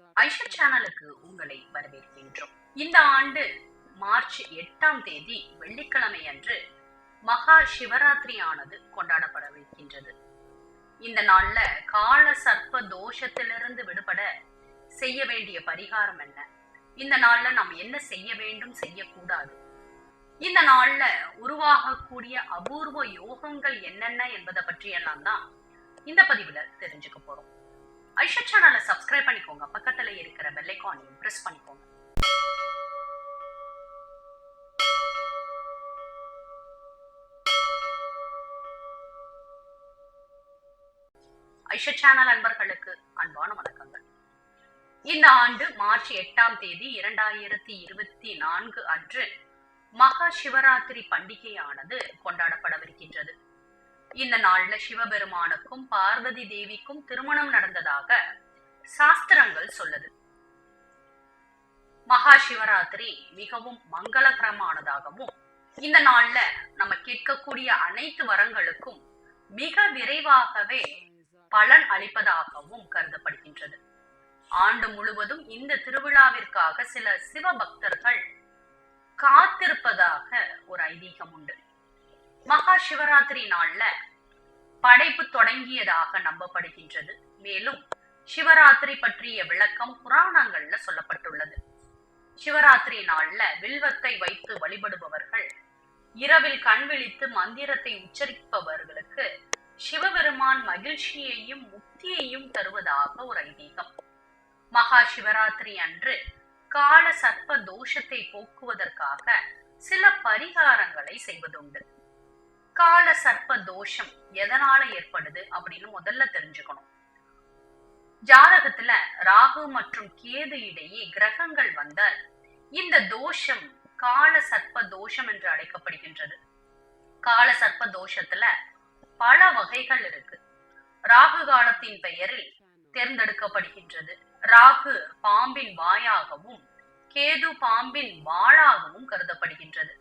ஐஷா சேனலுக்கு உங்களை வரவேற்கின்றோம். இந்த ஆண்டு மார்ச் எட்டாம் தேதி வெள்ளிக்கிழமை அன்று மகா சிவராத்திரி ஆனது கொண்டாடப்படவிருக்கின்றது இந்த நாள்ல கால சர்ப்ப தோஷத்திலிருந்து விடுபட செய்ய வேண்டிய பரிகாரம் என்ன? இந்த நாள்ல நாம் என்ன செய்ய வேண்டும் செய்யக்கூடாது? இந்த நாள்ல உருவாகக்கூடிய அபூர்வ யோகங்கள் என்னென்ன என்பதை பற்றி எல்லாம் தான் இந்த பதிவுல தெரிஞ்சுக்க போறோம். ஐஷா சேனலை சப்ஸ்கிரைப் பண்ணிக்கோங்க. பக்கத்துல இருக்கிற பெல் ஐகானையும் பிரஸ் பண்ணிக்கோங்க. ஐஷா சேனல் அன்பர்களுக்கு அன்பான வணக்கங்கள். இந்த ஆண்டு மார்ச் எட்டாம் தேதி இரண்டாயிரத்தி இருபத்தி நான்கு அன்று மகா சிவராத்திரி பண்டிகையானது கொண்டாடப்படவிருக்கின்றது. இந்த நாள்ல சிவபெருமானுக்கும் பார்வதி தேவிக்கும் திருமணம் நடந்ததாக சாஸ்திரங்கள் சொல்லுது. மகா சிவராத்திரி மிகவும் மங்களகரமானதாகவும் இந்த நாள்ல நம்ம கேட்கக்கூடிய அனைத்து வரங்களுக்கும் மிக விரைவாகவே பலன் அளிப்பதாகவும் கருதப்படுகின்றது. ஆண்டு முழுவதும் இந்த திருவிழாவிற்காக சில சிவ பக்தர்கள் காத்திருப்பதாக ஒரு ஐதீகம் உண்டு. மகா சிவராத்திரி நாள்ல படைப்பு தொடங்கியதாக நம்பப்படுகின்றது. மேலும் சிவராத்திரி பற்றிய விளக்கம் புராணங்கள்ல சொல்லப்பட்டுள்ளது. சிவராத்திரி நாள்ல வில்வத்தை வைத்து வழிபடுபவர்கள் இரவில் கண் விழித்து மந்திரத்தை உச்சரிப்பவர்களுக்கு சிவபெருமான் மகிழ்ச்சியையும் முக்தியையும் தருவதாக ஒரு ஐதீகம். மகா சிவராத்திரி அன்று கால சர்ப்ப தோஷத்தை போக்குவதற்காக சில பரிகாரங்களை செய்வதுண்டு. கால சர்ப்ப தோஷம் எதனால ஏற்படுது அப்படின்னு முதல்ல தெரிஞ்சுக்கணும். ஜாதகத்துல ராகு மற்றும் கேது இடையே கிரகங்கள் வந்தால் இந்த தோஷம் கால சர்ப்ப தோஷம் என்று அழைக்கப்படுகின்றது. கால சர்ப்ப தோஷத்துல பல வகைகள் இருக்கு. ராகு காலத்தின் பெயரில் தேர்ந்தெடுக்கப்படுகின்றது. ராகு பாம்பின் வாயாகவும் கேது பாம்பின் வாழாகவும் கருதப்படுகின்றது.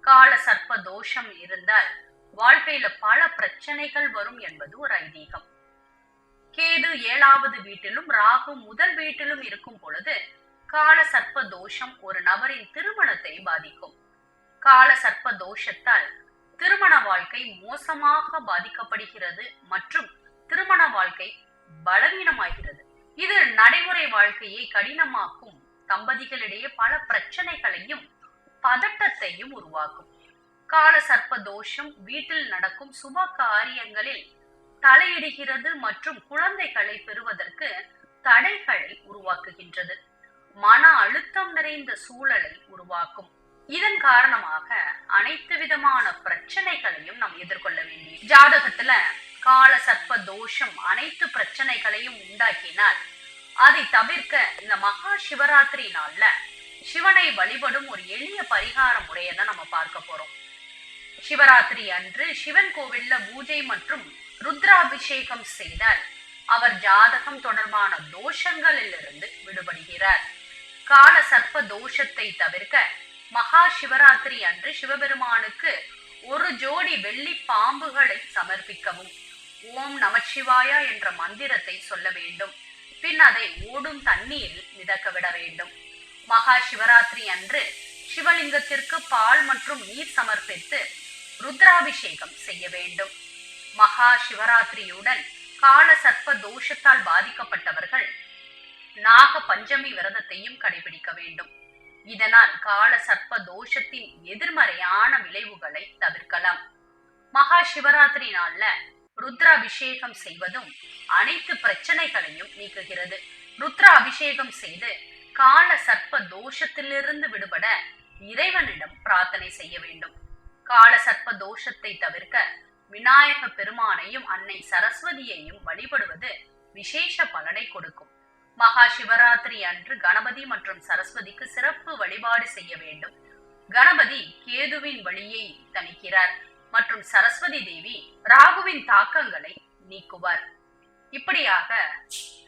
கால சர்ப்ப தோஷம் இருந்தால் வாழ்க்கையில பல பிரச்சனைகள் வரும் என்பது ஒரு ஐதீகம். கேது ஏழாவது வீட்டிலும் ராகு முதல் வீட்டிலும் இருக்கும் பொழுது கால சர்ப்ப தோஷம் ஒரு நபரின் திருமணத்தை பாதிக்கும். கால சர்ப்ப தோஷத்தால் திருமண வாழ்க்கை மோசமாக பாதிக்கப்படுகிறது மற்றும் திருமண வாழ்க்கை பலவீனமாகிறது. இது நடைமுறை வாழ்க்கையை கடினமாக்கும் தம்பதிகளிடையே பல பிரச்சனைகளையும் பதட்டத்தையும் உருவாக்கும். கால சர்ப்ப தோஷம் வீட்டில் நடக்கும் சுப காரியங்களில் தலையிடுகிறது மற்றும் குழந்தைகளை பெறுவதற்கு தடைகளை உருவாக்குகின்றது. மன அழுத்தம் நிறைந்த சூழலை உருவாக்கும். இதன் காரணமாக அனைத்து விதமான பிரச்சனைகளையும் நாம் எதிர்கொள்ள வேண்டிய ஜாதகத்துல கால சர்ப்ப தோஷம் அனைத்து பிரச்சனைகளையும் உண்டாக்கினால் அதை தவிர்க்க இந்த மகா சிவராத்திரி நாள்ல சிவனை வழிபடும் ஒரு எளிய பரிகார முறையை தான் நம்ம பார்க்க போறோம். சிவராத்திரி அன்று சிவன் கோவில்ல பூஜை மற்றும் ருத்ராபிஷேகம் செய்தால் அவர் ஜாதகம் தொடர்பான தோஷங்களிலிருந்து விடுபடுகிறார். கால சர்ப்ப தோஷத்தை தவிர்க்க மகா சிவராத்திரி அன்று சிவபெருமானுக்கு ஒரு ஜோடி வெள்ளி பாம்புகளை சமர்ப்பிக்கவும். ஓம் நமச்சிவாயா என்ற மந்திரத்தை சொல்ல வேண்டும். பின் அதை ஓடும் தண்ணீரில் மிதக்க விட வேண்டும். மகா சிவராத்திரி அன்று சிவலிங்கத்திற்கு பால் மற்றும் நீர் சமர்ப்பித்து ருத்ராபிஷேகம் செய்ய வேண்டும். மகா சிவராத்திரியுடன் கால சர்ப்ப தோஷத்தால் பாதிக்கப்பட்டவர்கள் நாக பஞ்சமி விரதத்தையும் கடைபிடிக்க வேண்டும். இதனால் கால சர்ப்ப தோஷத்தின் எதிர்மறையான விளைவுகளை தவிர்க்கலாம். மகா சிவராத்திரி நாள்ல ருத்ராபிஷேகம் செய்வதும் அனைத்து பிரச்சனைகளையும் நீக்குகிறது. ருத்ரா அபிஷேகம் செய்து கால சர்ப்ப தோஷத்திலிருந்து விடுபட இறைவனிடம் பிரார்த்தனை செய்ய வேண்டும். கால சர்ப்ப தோஷத்தை தவிர்க்க விநாயக பெருமானையும் அன்னை சரஸ்வதியையும் வழிபடுவது விசேஷ பலனை கொடுக்கும். மகா சிவராத்திரி அன்று கணபதி மற்றும் சரஸ்வதிக்கு சிறப்பு வழிபாடு செய்ய வேண்டும். கணபதி கேதுவின் வழியை தணிக்கிறார் மற்றும் சரஸ்வதி தேவி ராகுவின் தாக்கங்களை நீக்குவார். இப்படியாக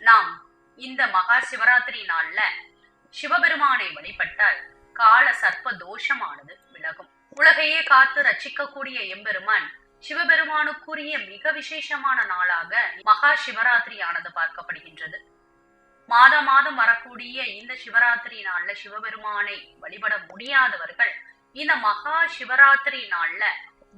நாம் இந்த மகா சிவராத்திரி நாள்ல சிவபெருமானை வழிபட்டால் கால சர்ப்ப தோஷமானது உலகையே காத்து ரட்சிக்கக்கூடிய எம்பெருமான் சிவபெருமானுக்குரிய மிக விசேஷமான நாளாக மகா சிவராத்திரி ஆனது பார்க்கப்படுகின்றது. மாதம் மாதம் வரக்கூடிய இந்த சிவராத்திரி நாள்ல சிவபெருமானை வழிபட முடியாதவர்கள் இந்த மகா சிவராத்திரி நாள்ல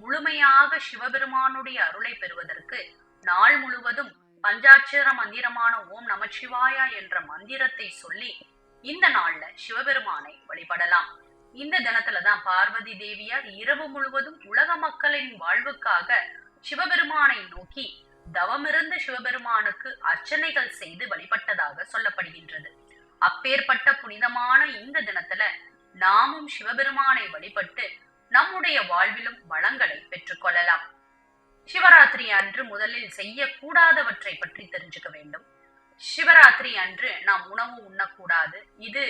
முழுமையாக சிவபெருமானுடைய அருளை பெறுவதற்கு நாள் முழுவதும் பஞ்சாட்சர மந்திரமான ஓம் நமச்சிவாயா என்ற மந்திரத்தை சொல்லி இந்த நாள்ல சிவபெருமானை வழிபடலாம். இந்த தினத்துலதான் பார்வதி தேவியார் இரவு முழுவதும் உலக மக்களின் வாழ்வுக்காக சிவபெருமானை நோக்கி தவமிருந்த சிவபெருமானுக்கு அர்ச்சனைகள் செய்து வழிபட்டதாக சொல்லப்படுகின்றது. அப்பேற்பட்ட புனிதமான இந்த தினத்துல நாமும் சிவபெருமானை வழிபட்டு நம்முடைய வாழ்விலும் வளங்களை பெற்றுக்கொள்ளலாம் சிவராத்திரி அன்று முதலில் செய்யக்கூடாதவற்றை பற்றி தெரிஞ்சுக்க வேண்டும். சிவராத்திரி அன்று நாம் உணவு உண்ணக்கூடாது. இது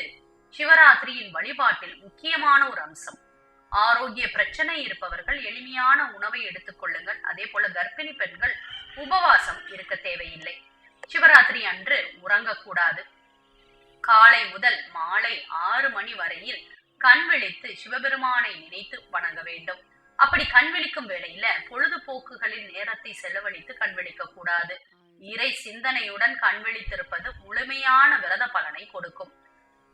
சிவராத்திரியின் வழிபாட்டில் முக்கியமான ஒரு அம்சம். ஆரோக்கிய பிரச்சனை இருப்பவர்கள் எளிமையான உணவை எடுத்துக்கொள்ளுங்கள் அதே போல கர்ப்பிணி பெண்கள் உபவாசம் இருக்க தேவையில்லை. சிவராத்திரி அன்று உறங்கக்கூடாது. காலை முதல் மாலை ஆறு மணி வரையில் கண் விழித்து சிவபெருமானை நினைத்து வணங்க வேண்டும். அப்படி கண் விழிக்கும் வேளையில பொழுதுபோக்குகளின் நேரத்தை செலவழித்து கண் விழிக்க கூடாது. இறை சிந்தனையுடன் கண் விழித்திருப்பது முழுமையான விரத பலனை கொடுக்கும்.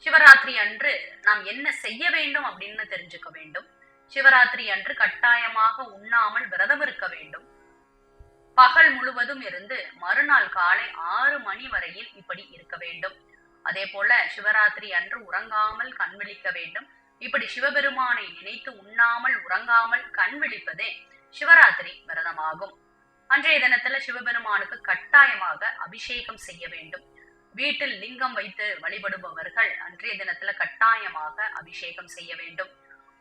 சிவராத்திரி அன்று நாம் என்ன செய்ய வேண்டும் அப்படின்னு தெரிஞ்சுக்க வேண்டும். சிவராத்திரி அன்று கட்டாயமாக உண்ணாமல் விரதம் இருக்க வேண்டும். பகல் முழுவதும் இருந்து மறுநாள் காலை ஆறு மணி வரையில் இப்படி இருக்க வேண்டும். அதே போல சிவராத்திரி அன்று உறங்காமல் கண் விழிக்க வேண்டும். இப்படி சிவபெருமானை நினைத்து உண்ணாமல் உறங்காமல் கண் விழிப்பதே சிவராத்திரி விரதமாகும். அன்றைய தினத்துல சிவபெருமானுக்கு கட்டாயமாக அபிஷேகம் செய்ய வேண்டும். வீட்டில் லிங்கம் வைத்து வழிபடுபவர்கள் அன்றைய தினத்துல கட்டாயமாக அபிஷேகம் செய்ய வேண்டும்.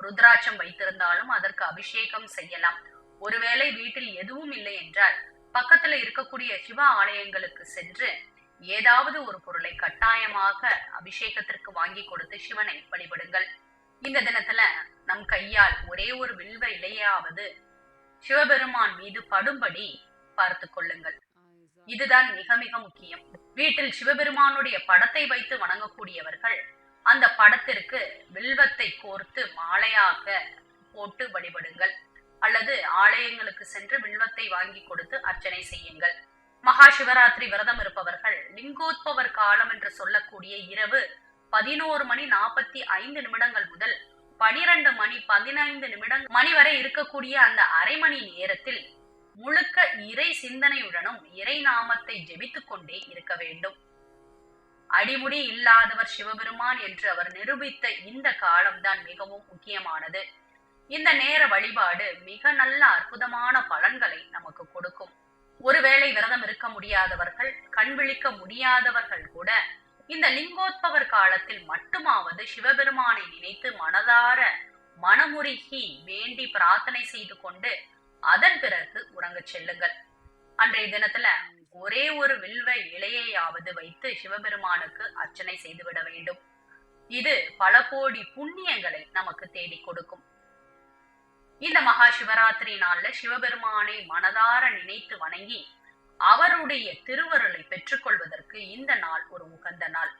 ருத்ராட்சம் வைத்திருந்தாலும் அதற்கு அபிஷேகம் செய்யலாம். ஒருவேளை வீட்டில் எதுவும் இல்லை என்றால் பக்கத்துல இருக்கக்கூடிய சிவ ஆலயங்களுக்கு சென்று ஏதாவது ஒரு பொருளை கட்டாயமாக அபிஷேகத்திற்கு வாங்கி கொடுத்து சிவனை வழிபடுங்கள். இந்த தினத்துல நம் கையால் ஒரே ஒரு வில்வ இலையாவது சிவபெருமான் மீது படும்படி பார்த்து கொள்ளுங்கள். இதுதான் மிக மிக முக்கியம். வீட்டில் சிவபெருமானுடைய படத்தை வைத்து வணங்கக்கூடியவர்கள் அந்த படத்திற்கு வில்வத்தை கோர்த்து மாலையாக போட்டு வழிபடுங்கள். அல்லது ஆலயங்களுக்கு சென்று வில்வத்தை வாங்கி கொடுத்து அர்ச்சனை செய்யுங்கள். மகா சிவராத்திரி விரதம் இருப்பவர்கள் லிங்கோத்பவர் காலம் என்று சொல்லக்கூடிய இரவு பதினோரு மணி நாற்பத்தி ஐந்து நிமிடங்கள் முதல் பனிரெண்டு மணி பதினைந்து நிமிடம் மணி வரை இருக்கக்கூடிய அந்த அரை மணி நேரத்தில் முழுக்க இறை சிந்தனையுடனும் இறை நாமத்தை ஜெபித்துக் கொண்டே இருக்க வேண்டும். அடிமுடி இல்லாதவர் சிவபெருமான் என்று அவர் நிரூபித்த இந்த காலம்தான் மிகவும் முக்கியமானது. இந்த நேர வழிபாடு மிக நல்ல அற்புதமான பலன்களை நமக்கு கொடுக்கும். ஒருவேளை விரதம் இருக்க முடியாதவர்கள் கண் விழிக்க முடியாதவர்கள் கூட இந்த லிங்கோத்பவர் காலத்தில் மட்டுமாவது சிவபெருமானை நினைத்து மனதார மனமுருகி வேண்டி பிரார்த்தனை செய்து கொண்டு அதன் பிறகு உறங்க செல்லுங்கள். அன்றைய தினத்துல ஒரே ஒரு வில்வ இலையையாவது வைத்து சிவபெருமானுக்கு அர்ச்சனை செய்துவிட வேண்டும். இது பல கோடி புண்ணியங்களை நமக்கு தேடி கொடுக்கும். இந்த மகா சிவராத்திரி நாள்ல சிவபெருமானை மனதார நினைத்து வணங்கி அவருடைய திருவருளை பெற்றுக்கொள்வதற்கு இந்த நாள் ஒரு உகந்த நாள்.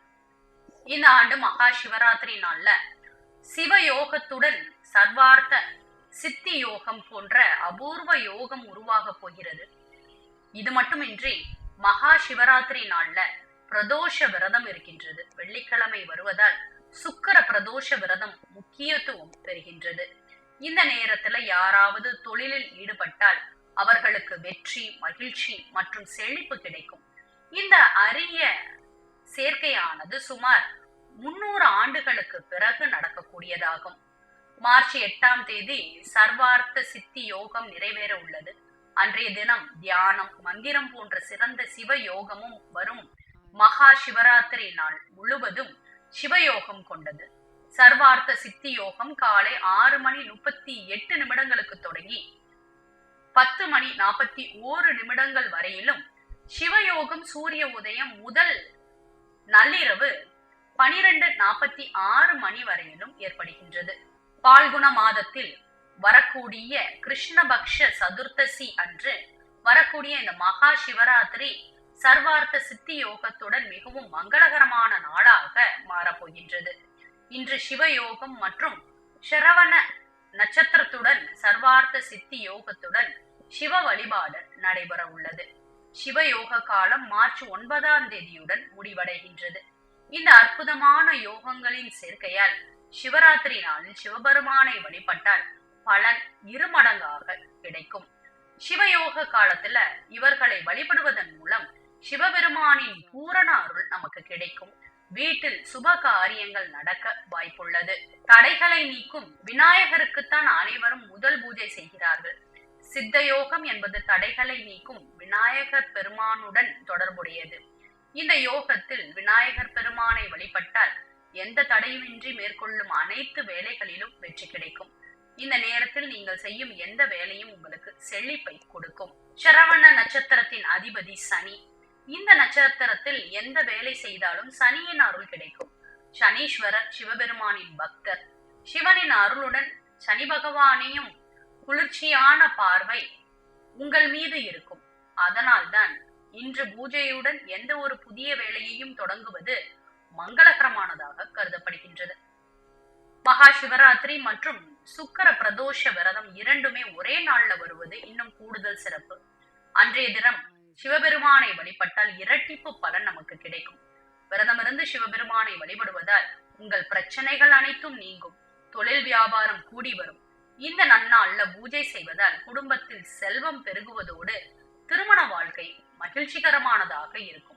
இந்த ஆண்டு மகா சிவராத்திரி நாள்ல சிவயோகத்துடன் சர்வார்த்த சித்தி யோகம் போன்ற அபூர்வ யோகம் உருவாக போகிறது. இது மட்டுமின்றி மகா சிவராத்திரி நாள்ல பிரதோஷ விரதம் இருக்கின்றது. வெள்ளிக்கிழமை வருவதால் சுக்கர பிரதோஷ விரதம் முக்கியத்துவம் பெறுகின்றது. இந்த நேரத்துல யாராவது தொழிலில் ஈடுபட்டால் அவர்களுக்கு வெற்றி மகிழ்ச்சி மற்றும் செழிப்பு கிடைக்கும். இந்த அரிய சேர்க்கையானது சுமார் முன்னூறு ஆண்டுகளுக்கு பிறகு நடக்கக்கூடியதாகும். மார்ச் எட்டாம் தேதி சர்வார்த்த சித்தி யோகம் நிறைவேற உள்ளது. அன்றைய தினம் தியானம் மந்திரம் போன்ற சிறந்த சிவ யோகமும் வரும் மகா சிவராத்திரி நாள் முழுவதும் சிவயோகம் கொண்டது. சர்வார்த்த சித்தி யோகம் காலை ஆறு மணி முப்பத்தி எட்டு நிமிடங்களுக்கு தொடங்கி பத்து மணி நாற்பத்தி ஓரு நிமிடங்கள் வரையிலும் சிவயோகம் சூரிய உதயம் முதல் நள்ளிரவு பனிரெண்டு நாற்பத்தி ஆறு மணி வரையிலும் ஏற்படுகின்றது. பால்குண மாதத்தில் வரக்கூடிய கிருஷ்ணபக்ஷ சதுர்த்தசி அன்று வரக்கூடிய இந்த மகா சிவராத்திரி சர்வார்த்த சித்தி யோகத்துடன் மிகவும் மங்களகரமான நாளாக மாறப்போகின்றது. இன்று சிவயோகம் மற்றும் ஷரவண நட்சத்திரத்துடன் சர்வார்த்த சித்தி யோகத்துடன் சிவ வழிபாடு நடைபெற உள்ளது. சிவயோக காலம் மார்ச் ஒன்பதாம் தேதியுடன் முடிவடைகின்றது. இந்த அற்புதமான யோகங்களின் சேர்க்கையால் சிவராத்திரி நாளில் சிவபெருமானை வழிபட்டால் பலன் இருமடங்காக கிடைக்கும். சிவயோக காலத்துல இவர்களை வழிபடுவதன் மூலம் சிவபெருமானின் பூரண அருள் நமக்கு கிடைக்கும். வீட்டில் சுப காரியங்கள் நடக்க வாய்ப்புள்ளது. தடைகளை நீக்கும் விநாயகருக்குத்தான் அனைவரும் முதல் பூஜை செய்கிறார்கள். சித்த யோகம் என்பது தடைகளை நீக்கும் விநாயகர் பெருமானுடன் தொடர்புடையது. இந்த யோகத்தில் விநாயகர் பெருமானை வழிபட்டால் எந்த தடையுமின்றி மேற்கொள்ளும் அனைத்து வேலைகளிலும் வெற்றி கிடைக்கும். இந்த நேரத்தில் நீங்கள் செய்யும் எந்த வேலையும் உங்களுக்கு செழிப்பை கொடுக்கும். சரவண நட்சத்திரத்தின் அதிபதி சனி. இந்த நட்சத்திரத்தில் எந்த வேலை செய்தாலும் சனியின் அருள் கிடைக்கும். சனீஸ்வரர் சிவபெருமானின் பக்தர். சிவனின் அருளுடன் சனி பகவானையும் குளிர்ச்சியான பார்வை உங்கள் மீது இருக்கும். அதனால்தான் இன்று பூஜையுடன் எந்த ஒரு புதிய வேலையையும் தொடங்குவது மங்களகரமானதாக கருதப்படுகின்றது. மகா சிவராத்திரி மற்றும் சுக்கர பிரதோஷ விரதம் இரண்டுமே ஒரே நாள்ல வருவது இன்னும் கூடுதல் சிறப்பு. அன்றைய தினம் சிவபெருமானை வழிபட்டால் இரட்டிப்பு பலன் நமக்கு கிடைக்கும். விரதம் இருந்து சிவபெருமானை வழிபடுவதால் உங்கள் பிரச்சனைகள் அனைத்தும் நீங்கும். தொழில் வியாபாரம் கூடி வரும். இந்த நன்னாள்ல பூஜை செய்வதால் குடும்பத்தில் செல்வம் பெருகுவதோடு திருமண வாழ்க்கை மகிழ்ச்சிகரமானதாக இருக்கும்.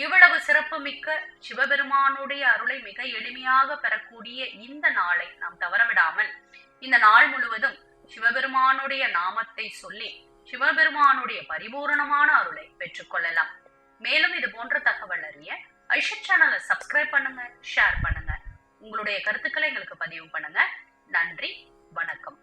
இவ்வளவு சிறப்புமிக்க சிவபெருமானுடைய அருளை மிக எளிமையாக பெறக்கூடிய இந்த நாளை நாம் தவறவிடாமல் இந்த நாள் முழுவதும் சிவபெருமானுடைய நாமத்தை சொல்லி சிவபெருமானுடைய பரிபூரணமான அருளை பெற்றுக்கொள்ளலாம். மேலும் இது போன்ற தகவல் அறிய ஐஷத் சேனலை சப்ஸ்கிரைப் பண்ணுங்க ஷேர் பண்ணுங்க. உங்களுடைய கருத்துக்களை எங்களுக்கு பதிவு பண்ணுங்க. நன்றி வணக்கம்.